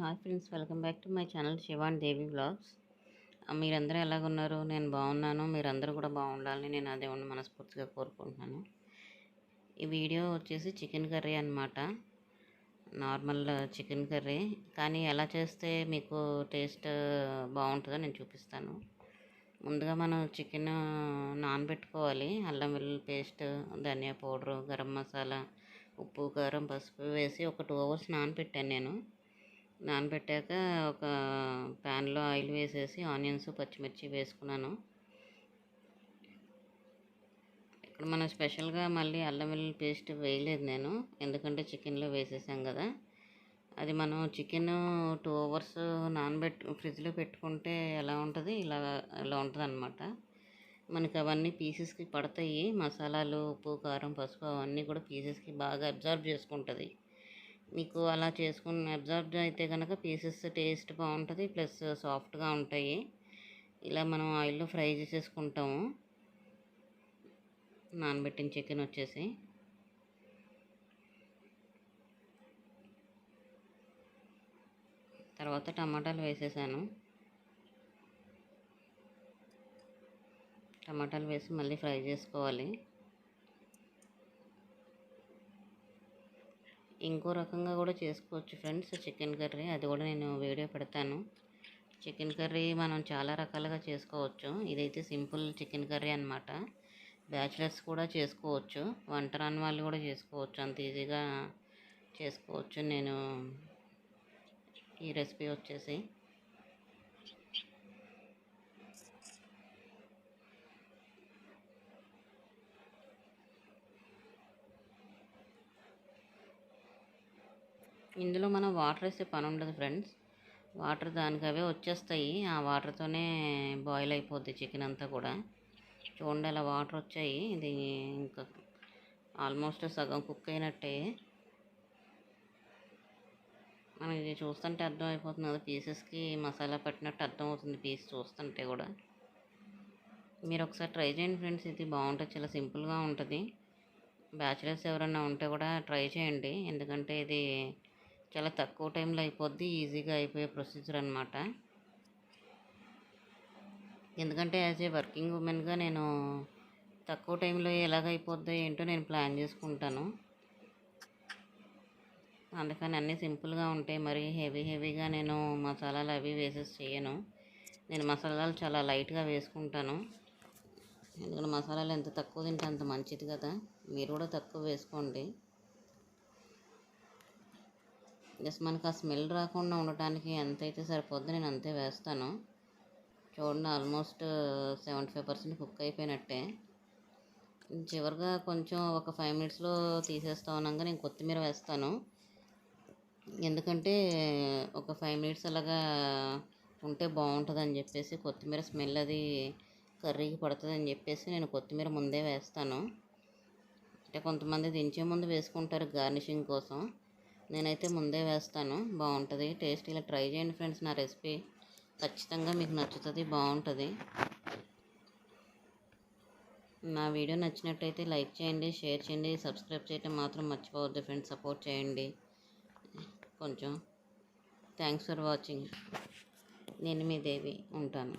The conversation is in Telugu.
Hi friends welcome back to my channel Shivan Devi blogs మీరందరూ ఎలాగున్నారు? నేను బాగున్నాను. మీరందరూ కూడా బాగుండాలని నేను అదే ఉండి మనస్ఫూర్తిగా కోరుకుంటున్నాను. ఈ వీడియో వచ్చేసి చికెన్ కర్రీ అనమాట నార్మల్ చికెన్ కర్రీ. కానీ ఎలా చేస్తే మీకు టేస్ట్ బాగుంటుందో నేను చూపిస్తాను. ముందుగా మనం చికెన్ నానబెట్టుకోవాలి. అల్లం వెల్లుల్లి పేస్ట్ ధనియా పౌడరు గరం మసాలా ఉప్పు కారం పసుపు వేసి ఒక టూ అవర్స్ నానబెట్టాను నేను. నానబెట్టాక ఒక ప్యాన్లో ఆయిల్ వేసేసి ఆనియన్స్ పచ్చిమిర్చి వేసుకున్నాను. ఇక్కడ మనం స్పెషల్గా మళ్ళీ అల్లం వెల్లుల్లి పేస్ట్ వేయలేదు నేను. ఎందుకంటే చికెన్లో వేసేసాం కదా. అది మనం చికెన్ టూ అవర్స్ నానబెట్టు ఫ్రిడ్జ్లో పెట్టుకుంటే ఎలా ఉంటుంది? ఇలా ఇలా ఉంటుంది అనమాట మనకి అవన్నీ పీసెస్కి పడతాయి. మసాలాలు ఉప్పు కారం పసుపు అవన్నీ కూడా పీసెస్కి బాగా అబ్జర్వ్ చేసుకుంటుంది. మీకు అలా చేసుకుని అబ్జర్వ్ అయితే కనుక పీసెస్ టేస్ట్ బాగుంటుంది ప్లస్ సాఫ్ట్గా ఉంటాయి. ఇలా మనం ఆయిల్లో ఫ్రై చేసేసుకుంటాము. నానబెట్టిన చికెన్ వచ్చేసి. తర్వాత టమాటాలు వేసేసాను. టమాటాలు వేసి మళ్ళీ ఫ్రై చేసుకోవాలి. ఇంకో రకంగా కూడా చేసుకోవచ్చు ఫ్రెండ్స్ చికెన్ కర్రీ. అది కూడా నేను వీడియో పెడతాను. చికెన్ కర్రీ మనం చాలా రకాలుగా చేసుకోవచ్చు. ఇదైతే సింపుల్ చికెన్ కర్రీ అనమాట బ్యాచిలర్స్ కూడా చేసుకోవచ్చు. వంట రాని వాళ్ళు కూడా చేసుకోవచ్చు. అంత ఈజీగా చేసుకోవచ్చు. నేను ఈ రెసిపీ వచ్చేసి ఇందులో మనం వాటర్ వేసే పని ఉండదు ఫ్రెండ్స్ వాటర్ దానికి అవే వచ్చేస్తాయి. ఆ వాటర్తోనే బాయిల్ అయిపోద్ది చికెన్ అంతా కూడా. చూడండి అలా వాటర్ వచ్చాయి. ఇది ఇంకా ఆల్మోస్ట్ సగం కుక్ అయినట్టే. మనకి చూస్తుంటే అర్థం అయిపోతుంది కదా పీసెస్కి మసాలా పట్టినట్టు అర్థం అవుతుంది పీస్ చూస్తుంటే కూడా. మీరు ఒకసారి ట్రై చేయండి ఫ్రెండ్స్ ఇది బాగుంటుంది చాలా సింపుల్గా ఉంటుంది. బ్యాచిలర్స్ ఎవరైనా ఉంటే కూడా ట్రై చేయండి. ఎందుకంటే ఇది చాలా తక్కువ టైంలో అయిపోద్ది ఈజీగా అయిపోయే ప్రొసీజర్ అనమాట ఎందుకంటే యాజ్ ఏ వర్కింగ్ ఉమెన్గా నేను తక్కువ టైంలో ఎలాగ అయిపోద్దో ఏంటో నేను ప్లాన్ చేసుకుంటాను. అందుకని అన్నీ సింపుల్గా ఉంటాయి. మరి హెవీ హెవీగా నేను మసాలాలు అవి వేసేసి చేయను. నేను మసాలాలు చాలా లైట్గా వేసుకుంటాను. ఎందుకంటే మసాలాలు ఎంత తక్కువ తింటే అంత మంచిది కదా. మీరు కూడా తక్కువ వేసుకోండి. జస్ట్ మనకు ఆ స్మెల్ రాకుండా ఉండటానికి ఎంత అయితే సరిపోద్దో నేను అంతే వేస్తాను. చూడండి almost seventy five percent cook అయిపోయినట్టే. చివరిగా కొంచెం ఒక ఫైవ్ మినిట్స్లో తీసేస్తా ఉన్నాక నేను కొత్తిమీర వేస్తాను. ఎందుకంటే ఒక ఫైవ్ మినిట్స్ అలాగా ఉంటే బాగుంటుందని చెప్పేసి కొత్తిమీర స్మెల్ అది కర్రీకి పడుతుంది అని చెప్పేసి నేను కొత్తిమీర ముందే వేస్తాను. అంటే కొంతమంది దించే ముందు వేసుకుంటారు గార్నిషింగ్ కోసం. నేనైతే ముందే వేస్తాను. బాగుంటుంది. టేస్ట్ ఇలా ట్రై చేయండి ఫ్రెండ్స్. నా రెసిపీ ఖచ్చితంగా మీకు నచ్చుతుంది బాగుంటుంది. నా వీడియో నచ్చినట్టయితే లైక్ చేయండి షేర్ చేయండి. సబ్స్క్రైబ్ చేయటం మాత్రం మర్చిపోవద్దు ఫ్రెండ్స్. సపోర్ట్ చేయండి. కొంచెం థ్యాంక్స్ ఫర్ వాచింగ్. నేను మీ దేవి ఉంటాను.